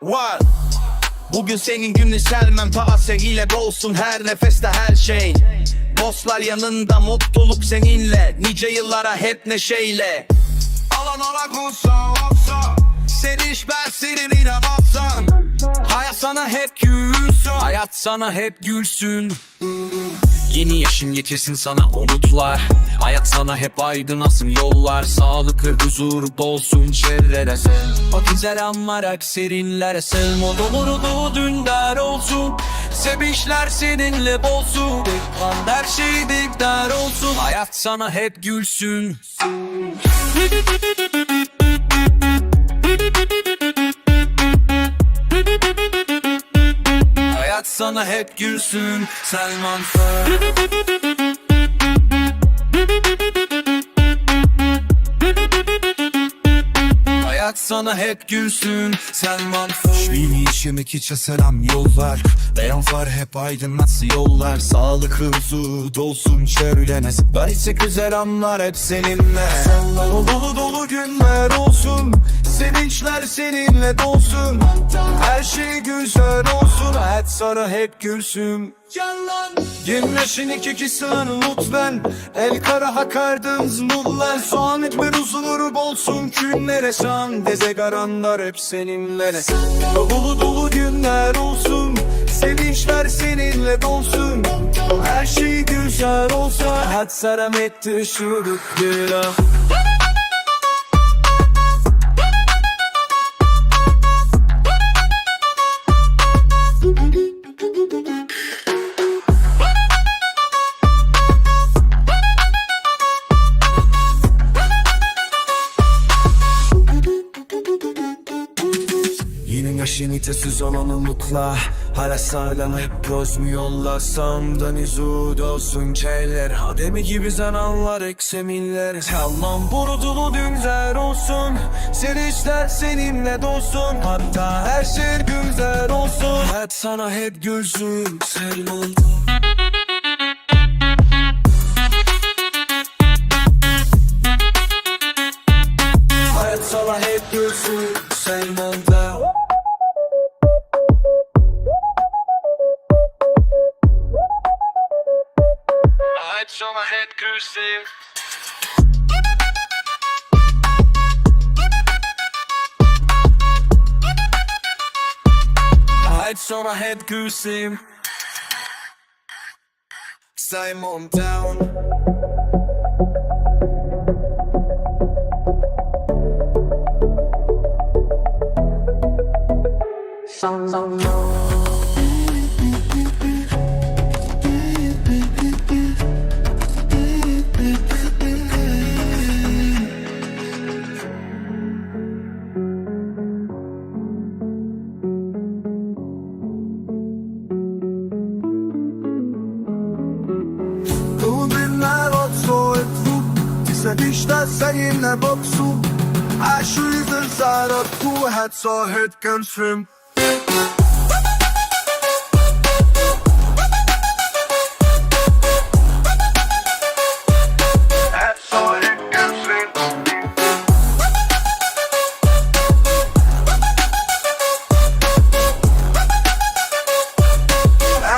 What? Bugün senin günün selmem Taseyle dolsun her nefeste her şey Dostlar yanında mutluluk seninle Nice yıllara hep neşeyle. Alan olarak olsa olsa Seriş ben senin inanmazsan Hayat sana hep gülsün. Hayat sana hep gülsün Yeni yaşın getirsin sana umutlar. Hayat sana hep aydınlasın yollar. Sağlık ve huzur dolsun çevrede. O güzel anlar akserinlere sen Modumunu dündar olsun. Sevinçler seninle bolsun An her şey dikdar olsun. Hayat sana hep gülsün Sana hep gülsün Selman Fer Hayat sana hep gülsün Selman Yeni işemek içe selam yollar Beyazlar hep aydınlatsın yollar? Sağlık hızı dolsun çevrene. Böylece güzel anlar hep seninle. Dolu dolu dolu günler olsun. Sevinçler seninle dolsun. Her şey güzel olsun. Hayat sana hep gülsün Canlan. Güneşin iki kişinin lütfen El kara hakardım zmullar Soğan etmen huzuru bolsun Günlere şan. Deze garanlar hep seninle Dolu dolu günler olsun. Sevinçler seninle dolsun. Her şey güzel olsa. Had saram etti şuruk günah Yaşın itesiz olan umutla Hala sağlam hep göz mü yollasam da nizud olsun çeyler. Ademi gibi zananlar eksemiller. Tamam burudulu dünler olsun. Serişler seninle dolsun Hatta her şey güzel olsun. Hayat sana hep gülsün. Selman Hayat sana hep gülsün. Selman'da Hayat sana hep gülsün Hayat sana hep gülsün Simon Down Lundyna Ty sediš na seninle boksu A skyder sig op,